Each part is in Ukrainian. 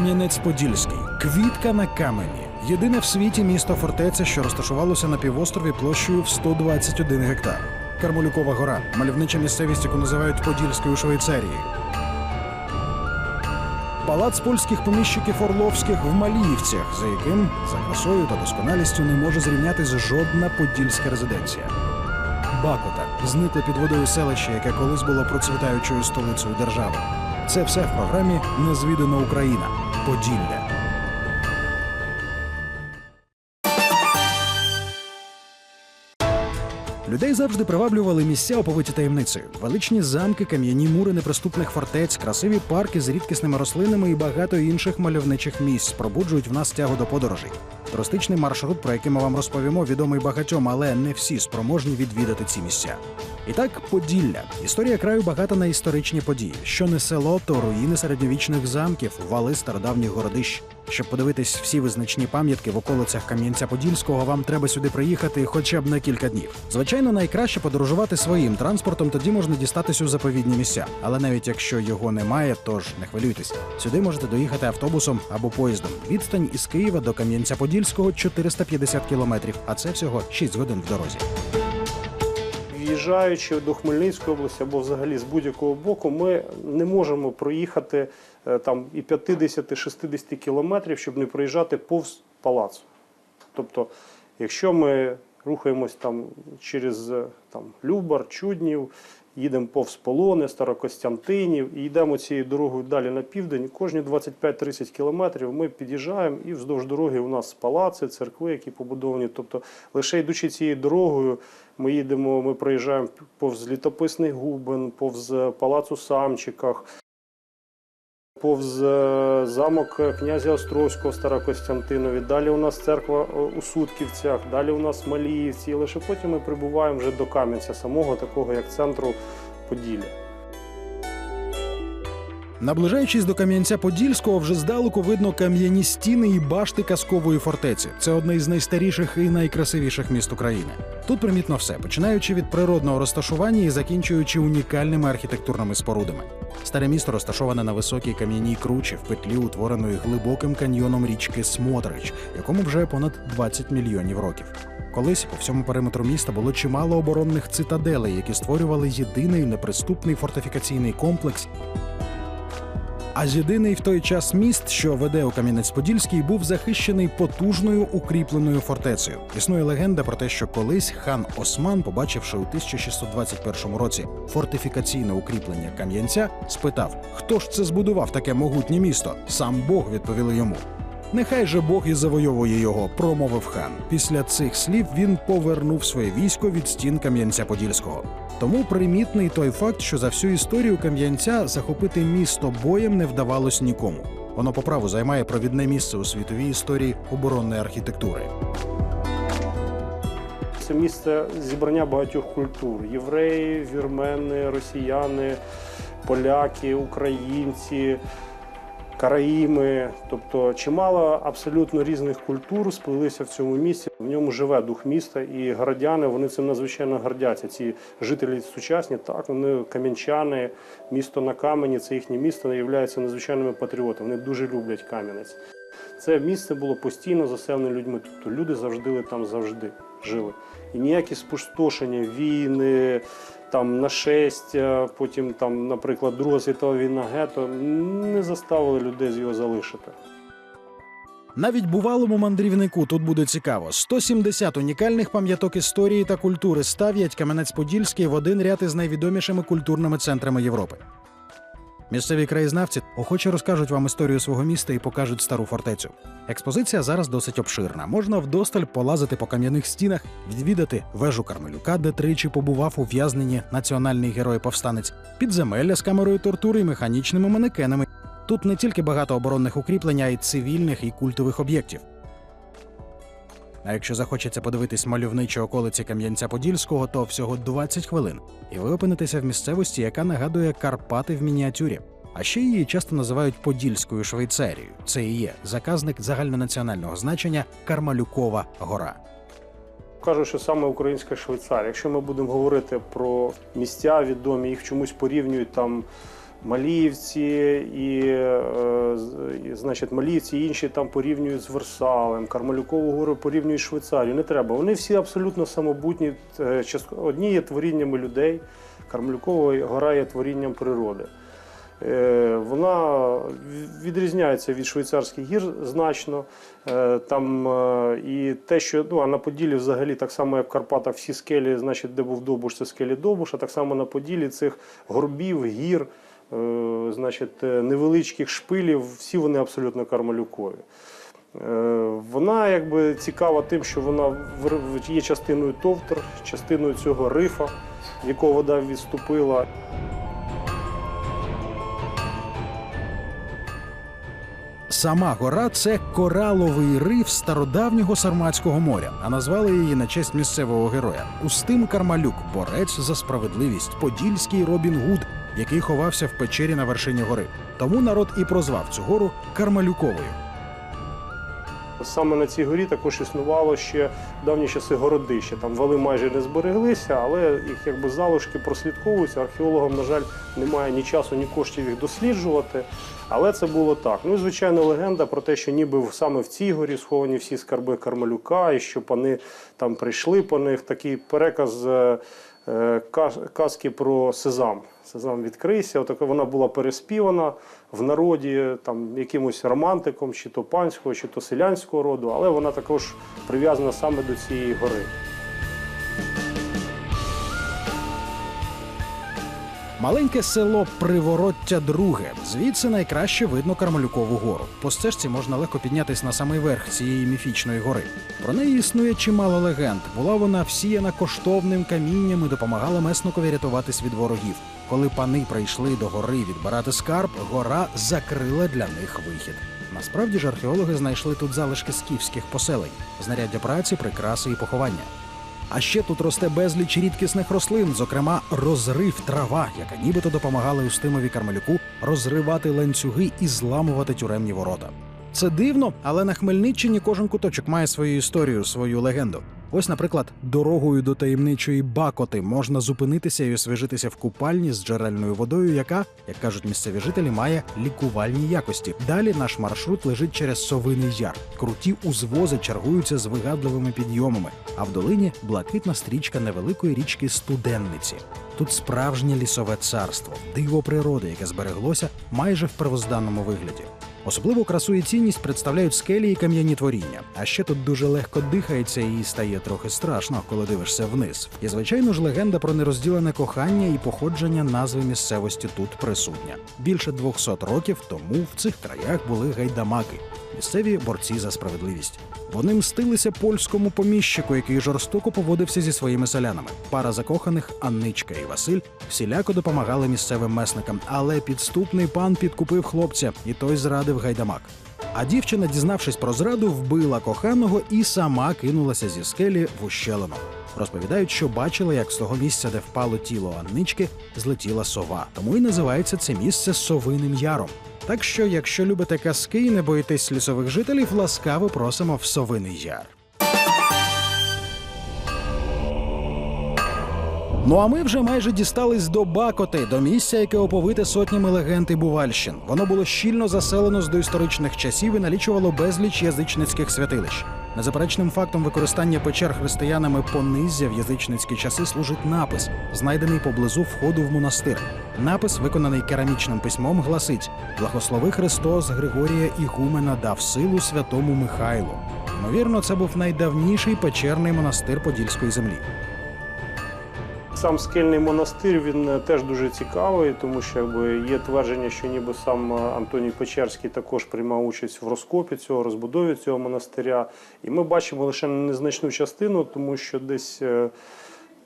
Кам'янець-Подільський, квітка на камені. Єдине в світі місто фортеця, що розташувалося на півострові площею в 121 гектар. Кармолюкова гора, мальовнича місцевість, яку називають Подільською Швейцарією. Палац польських поміщиків Орловських в Маліївцях, за яким за красою та досконалістю не може зрівнятись жодна подільська резиденція. Бакота зникле під водою селище, яке колись було процвітаючою столицею держави. Це все в програмі Незвідана Україна Поділля. Людей завжди приваблювали місця, оповиті таємницею. Величні замки, кам'яні мури неприступних фортець, красиві парки з рідкісними рослинами і багато інших мальовничих місць пробуджують в нас тягу до подорожей. Туристичний маршрут, про який ми вам розповімо, відомий багатьом, але не всі спроможні відвідати ці місця. І так, Поділля. Історія краю багата на історичні події. Що не село, то руїни середньовічних замків, вали стародавніх городищ. Щоб подивитись всі визначні пам'ятки в околицях Кам'янця-Подільського, вам треба сюди приїхати хоча б на кілька днів. Звичайно, найкраще подорожувати своїм транспортом, тоді можна дістатись у заповідні місця. Але навіть якщо його немає, тож не хвилюйтесь. Сюди можете доїхати автобусом або поїздом. Відстань із Києва до Кам'янця-Подільського 450 кілометрів, а це всього 6 годин в дорозі. В'їжджаючи до Хмельницької області або взагалі з будь-якого боку, ми не можемо проїхати там і 50-60 кілометрів, щоб не проїжджати повз палацу. Тобто, якщо ми рухаємось там через е, там, Любар, Чуднів, їдемо повз Полони, Старокостянтинів і йдемо цією дорогою далі на південь, кожні 25-30 кілометрів ми під'їжджаємо і вздовж дороги у нас палаци, церкви, які побудовані. Тобто, лише йдучи цією дорогою, ми їдемо, ми проїжджаємо повз літописний губен, повз е, палац у Самчиках, повз е, замок князя Островського Старокостянтинові. Далі у нас церква е, у Сутківцях, далі у нас Маліївці. І лише потім ми прибуваємо вже до Кам'янця, самого такого як центру Поділля. Наближаючись до Кам'янця-Подільського, вже здалеку видно кам'яні стіни і башти казкової фортеці. Це одне із найстаріших і найкрасивіших міст України. Тут примітно все, починаючи від природного розташування і закінчуючи унікальними архітектурними спорудами. Старе місто розташоване на високій кам'яній кручі в петлі, утвореної глибоким каньйоном річки Смотрич, якому вже понад 20 мільйонів років. Колись по всьому периметру міста було чимало оборонних цитаделей, які створювали єдиний неприступний фортифікаційний комплекс, а єдиний в той час міст, що веде у Кам'янець-Подільський, був захищений потужною укріпленою фортецею. Існує легенда про те, що колись хан Осман, побачивши у 1621 році фортифікаційне укріплення Кам'янця, спитав: хто ж це збудував таке могутнє місто? Сам Бог відповіли йому. Нехай же Бог і завойовує його, промовив хан. Після цих слів він повернув своє військо від стін Кам'янця-Подільського. Тому примітний той факт, що за всю історію Кам'янця захопити місто боєм не вдавалось нікому. Воно по праву займає провідне місце у світовій історії оборонної архітектури. Це місце зібрання багатьох культур: євреї, вірмени, росіяни, поляки, українці, караїми. Тобто чимало абсолютно різних культур сплелися в цьому місці. В ньому живе дух міста, і городяни вони цим надзвичайно гордяться. Ці жителі сучасні, так вони кам'янчани, місто на камені, це їхнє місто, являються надзвичайними патріотами. Вони дуже люблять Кам'янець. Це місце було постійно заселене людьми. Тобто люди завжди там завжди жили. І ніякі спустошення, війни, там на 6, потім там, наприклад, Друга світова війна гетто не заставили людей з його залишити. Навіть бувалому мандрівнику тут буде цікаво. 170 унікальних пам'яток історії та культури ставлять Кам'янець-Подільський в один ряд із найвідомішими культурними центрами Європи. Місцеві краєзнавці охоче розкажуть вам історію свого міста і покажуть стару фортецю. Експозиція зараз досить обширна. Можна вдосталь полазити по кам'яних стінах, відвідати вежу Кармелюка, де тричі побував ув'язнені національний герой-повстанець, підземелля з камерою тортури і механічними манекенами. Тут не тільки багато оборонних укріплень, а й цивільних і культових об'єктів. А якщо захочеться подивитись мальовничі околиці Кам'янця-Подільського, то всього 20 хвилин, і ви опинитеся в місцевості, яка нагадує Карпати в мініатюрі. А ще її часто називають Подільською Швейцарією. Це і є заказник загальнонаціонального значення Кармалюкова гора. Кажуть, що саме українська Швейцарія. Якщо ми будемо говорити про місця відомі, їх чомусь порівнюють там Маліївці і, е, і, значить, Маліївці і інші там порівнюють з Версалем, Кармалюкову гору порівнюють з Швейцарією. Не треба. Вони всі абсолютно самобутні. е, Одні є творіннями людей, Кармалюкова гора є творінням природи. Е, Вона відрізняється від швейцарських гір значно. Там і те, що ну а на Поділлі взагалі так само, як в Карпатах, всі скелі, значить, де був Довбуш, це скелі Довбуша, так само на Поділлі цих горбів, гір, значить, е, невеличких шпилів, всі вони абсолютно кармалюкові. Е, Вона якби цікава тим, що вона є частиною товтр, частиною цього рифа, якого вода відступила. Сама гора це кораловий риф стародавнього Сарматського моря, а назвали її на честь місцевого героя Устим Кармалюк, борець за справедливість, подільський Робін Гуд, який ховався в печері на вершині гори. Тому народ і прозвав цю гору Кармалюковою. Саме на цій горі також існувало ще давні часи городище. Там вали майже не збереглися, але їх якби залишки прослідковуються. Археологам, на жаль, немає ні часу, ні коштів їх досліджувати. Але це було так. Ну і звичайно, легенда про те, що ніби саме в цій горі сховані всі скарби Кармалюка, і що пани там прийшли по них. Такий переказ е, казки про Сезам. Сезам відкрийся. Отака вона була переспівана в народі там якимось романтиком, чи то панського, чи то селянського роду, але вона також прив'язана саме до цієї гори. Маленьке село Привороття Друге. Звідси найкраще видно Кармалюкову гору. По стежці можна легко піднятися на самий верх цієї міфічної гори. Про неї існує чимало легенд. Була вона всіяна коштовним камінням і допомагала месникові рятуватись від ворогів. Коли пани прийшли до гори відбирати скарб, гора закрила для них вихід. Насправді ж археологи знайшли тут залишки скіфських поселень, знаряддя праці, прикраси і поховання. А ще тут росте безліч рідкісних рослин, зокрема розрив трава, яка нібито допомагала Устимові Кармалюку розривати ланцюги і зламувати тюремні ворота. Це дивно, але на Хмельниччині кожен куточок має свою історію, свою легенду. Ось, наприклад, дорогою до таємничої бакоти можна зупинитися і освіжитися в купальні з джерельною водою, яка, як кажуть місцеві жителі, має лікувальні якості. Далі наш маршрут лежить через Совиний Яр. Круті узвози чергуються з вигадливими підйомами, а в долині блакитна стрічка невеликої річки Студенниці. Тут справжнє лісове царство, диво природи, яке збереглося майже в первозданному вигляді. Особливу красу і цінність представляють скелі і кам'яні творіння. А ще тут дуже легко дихається і стає трохи страшно, коли дивишся вниз. І звичайно ж легенда про нерозділене кохання і походження назви місцевості тут присутня. Більше 200 років тому в цих краях були гайдамаки, місцеві борці за справедливість. Вони мстилися польському поміщику, який жорстоко поводився зі своїми селянами. Пара закоханих Анничка і Василь всіляко допомагали місцевим месникам, але підступний пан підкупив хлопця, і той зрадив гайдамак. А дівчина, дізнавшись про зраду, вбила коханого і сама кинулася зі скелі в ущелину. Розповідають, що бачила, як з того місця, де впало тіло Аннички, злетіла сова. Тому і називається це місце Совиним Яром. Так що, якщо любите казки і не боїтесь лісових жителів, ласкаво просимо в Совиний Яр. Ну а ми вже майже дістались до Бакоти, до місця, яке оповите сотнями легенд і бувальщин. Воно було щільно заселено з доісторичних часів і налічувало безліч язичницьких святилищ. Незаперечним фактом використання печер християнами понизя в язичницькі часи служить напис, знайдений поблизу входу в монастир. Напис, виконаний керамічним письмом, гласить: Благослови Христос Григорія Ігумена дав силу святому Михайлу. Ймовірно, це був найдавніший печерний монастир Подільської землі. Сам скельний монастир він е, теж дуже цікавий, тому що є твердження, що ніби сам е, Антоній Печерський також приймав участь в розкопі цього, розбудові цього монастиря. І ми бачимо лише незначну частину, тому що десь е,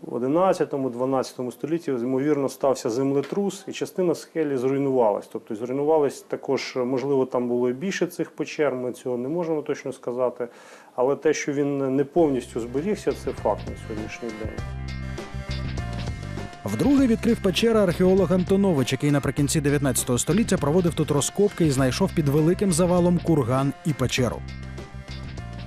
в 11-12 столітті, ймовірно, стався землетрус, і частина скелі зруйнувалась. Тобто зруйнувалась також, можливо, там було і більше цих печер, ми цього не можемо точно сказати. Але те, що він не повністю зберігся, це факт на сьогоднішній день. Вдруге відкрив печера археолог Антонович, який наприкінці 19 століття проводив тут розкопки і знайшов під великим завалом курган і печеру.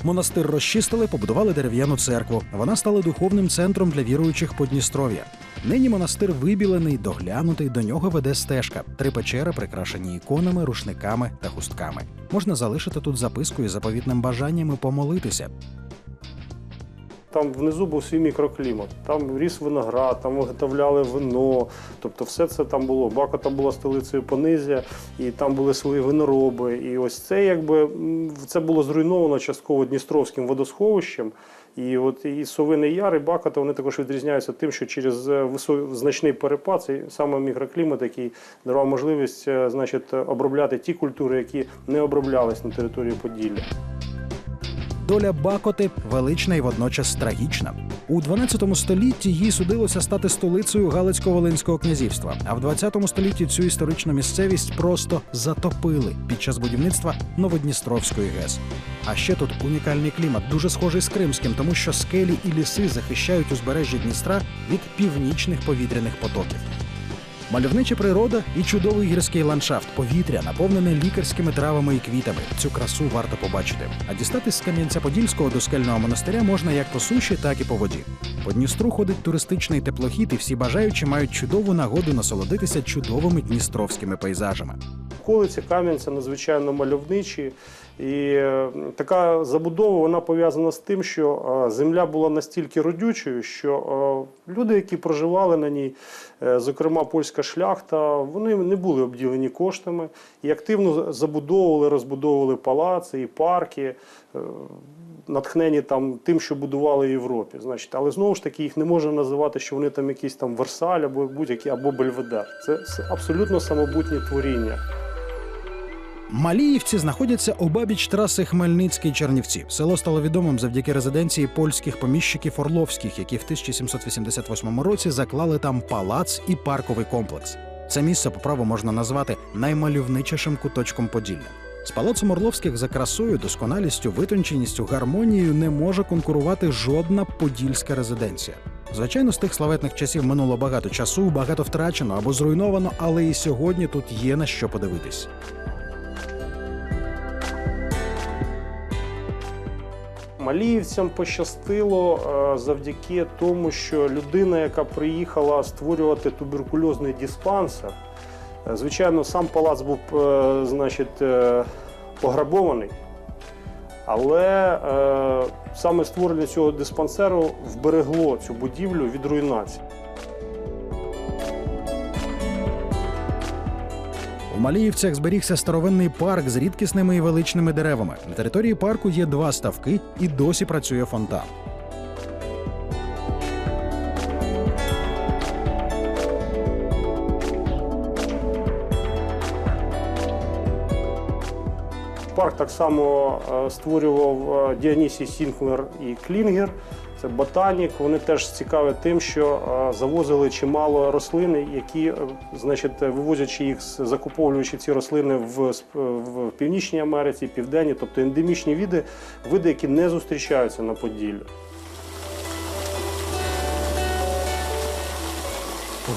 Монастир розчистили, побудували дерев'яну церкву. Вона стала духовним центром для віруючих Подністров'я. Нині монастир вибілений, доглянутий, до нього веде стежка. Три печери прикрашені іконами, рушниками та хустками. Можна залишити тут записку із заповітним бажанням і помолитися. Там внизу був свій мікроклімат. Там ріс виноград, там виготовляли вино. Тобто все це там було. Бакота була столицею Понизя, і там були свої винороби. І ось це якби це було зруйновано частково Дністровським водосховищем. І от і Совиний Яр, і Бакота вони також відрізняються тим, що через е, значний перепад, цей саме мікроклімат, який давав можливість е, значить, обробляти ті культури, які не оброблялись на території Поділля. Доля Бакоти велична і водночас трагічна. У 12 столітті їй судилося стати столицею Галицько-Волинського князівства. А в 20 столітті цю історичну місцевість просто затопили під час будівництва Новодністровської ГЕС. А ще тут унікальний клімат, дуже схожий з кримським, тому що скелі і ліси захищають узбережжя Дністра від північних повітряних потоків. Мальовнича природа і чудовий гірський ландшафт, повітря, наповнене лікарськими травами і квітами. Цю красу варто побачити. А дістатись з Кам'янця-Подільського до скельного монастиря можна як по суші, так і по воді. По Дністру ходить туристичний теплохід, і всі бажаючі мають чудову нагоду насолодитися чудовими дністровськими пейзажами. Околиці Кам'янця надзвичайно мальовничі. І е, така забудова вона пов'язана з тим, що е, земля була настільки родючою, що е, люди, які проживали на ній, зокрема польська шляхта, вони не були обділені коштами і активно забудовували, розбудовували палаци і парки. Натхнені там тим, що будували в Європі, значить, але знову ж таки їх не можна називати, що вони там якісь там Версаль або будь-які або Бельведер. Це абсолютно самобутні творіння. Маліївці знаходяться обабіч траси Хмельницький-Чернівці. Село стало відомим завдяки резиденції польських поміщиків Орловських, які в 1788 році заклали там палац і парковий комплекс. Це місце по праву можна назвати наймальовничішим куточком Поділля. З палацом Орловських за красою, досконалістю, витонченістю, гармонією не може конкурувати жодна подільська резиденція. Звичайно, з тих славетних часів минуло багато часу, багато втрачено або зруйновано, але і сьогодні тут є на що подивитись. Маліївцям пощастило е, завдяки тому, що людина, яка приїхала створювати туберкульозний диспансер, е, звичайно, сам палац був е, значить, пограбований, але саме створення цього диспансеру вберегло цю будівлю від руйнації. У Маліївцях зберігся старовинний парк з рідкісними і величними деревами. На території парку є два ставки і досі працює фонтан. Парк так само е, створював е, Діанісій Сінклер і Клінгер. Це ботанік. Вони теж цікаві тим, що е, завозили чимало рослин, які, е, значить, вивозячи їх, закуповуючи ці рослини в, в Північній Америці, Південній, тобто ендемічні види, види, які не зустрічаються на Поділлі.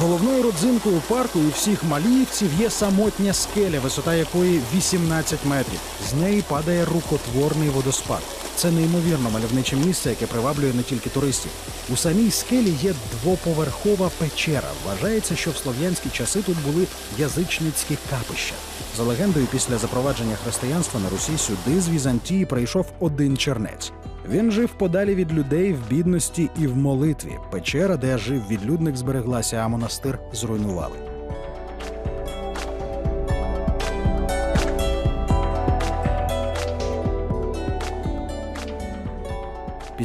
Головною родзинкою парку і всіх маліївців є самотня скеля, висота якої 18 метрів. З неї падає рукотворний водоспад. Це неймовірно мальовниче місце, яке приваблює не тільки туристів. У самій скелі є двоповерхова печера. Вважається, що в слов'янські часи тут були язичницькі капища. За легендою, після запровадження християнства на Русі сюди з Візантії прийшов один чернець. Він жив подалі від людей в бідності і в молитві. Печера, де жив відлюдник, збереглася, а монастир зруйнували.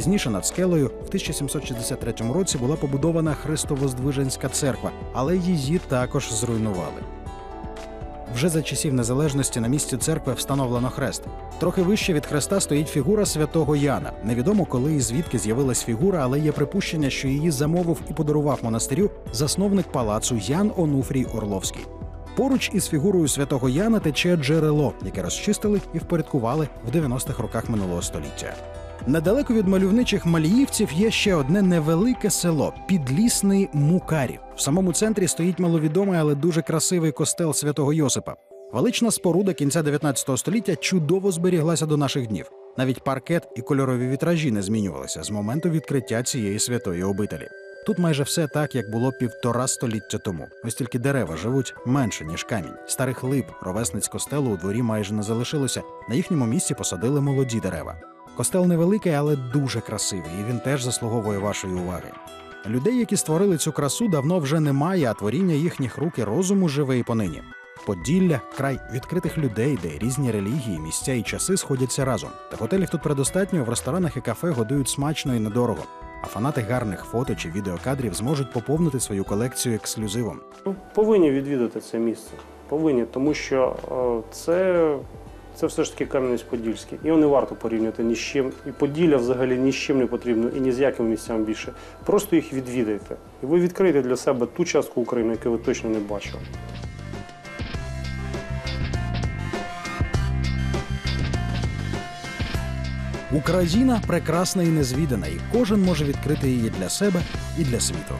Пізніше над скелею в 1763 році була побудована Христовоздвиженська церква, але її також зруйнували. Вже за часів незалежності на місці церкви встановлено хрест. Трохи вище від хреста стоїть фігура святого Яна. Невідомо, коли і звідки з'явилась фігура, але є припущення, що її замовив і подарував монастирю засновник палацу Ян Онуфрій Орловський. Поруч із фігурою святого Яна тече джерело, яке розчистили і впорядкували в 90-х роках минулого століття. Недалеко від мальовничих маліївців є ще одне невелике село підлісний Мукарів. В самому центрі стоїть маловідомий, але дуже красивий костел святого Йосипа. Велична споруда кінця 19 століття чудово зберіглася до наших днів. Навіть паркет і кольорові вітражі не змінювалися з моменту відкриття цієї святої обителі. Тут майже все так, як було півтора століття тому. Ось тільки дерева живуть менше ніж камінь. Старих лип, ровесниць костелу у дворі майже не залишилося. На їхньому місці посадили молоді дерева. Костел невеликий, але дуже красивий, і він теж заслуговує вашої уваги. Людей, які створили цю красу, давно вже немає, а творіння їхніх рук і розуму живе і понині. Поділля край відкритих людей, де різні релігії, місця і часи сходяться разом. Та готелів тут предостатньо, в ресторанах і кафе годують смачно і недорого. А фанати гарних фото чи відеокадрів зможуть поповнити свою колекцію ексклюзивом. Ну, повинні відвідати це місце. Повинні, тому що е, це, це все ж таки Кам'янець-Подільський. Його не варто порівняти ні з чим. І Поділля взагалі ні з чим не потрібно і ні з яким місцям більше. Просто їх відвідайте. І ви відкриєте для себе ту частку України, яку ви точно не бачили. Україна прекрасна і незвідана, і кожен може відкрити її для себе і для світу.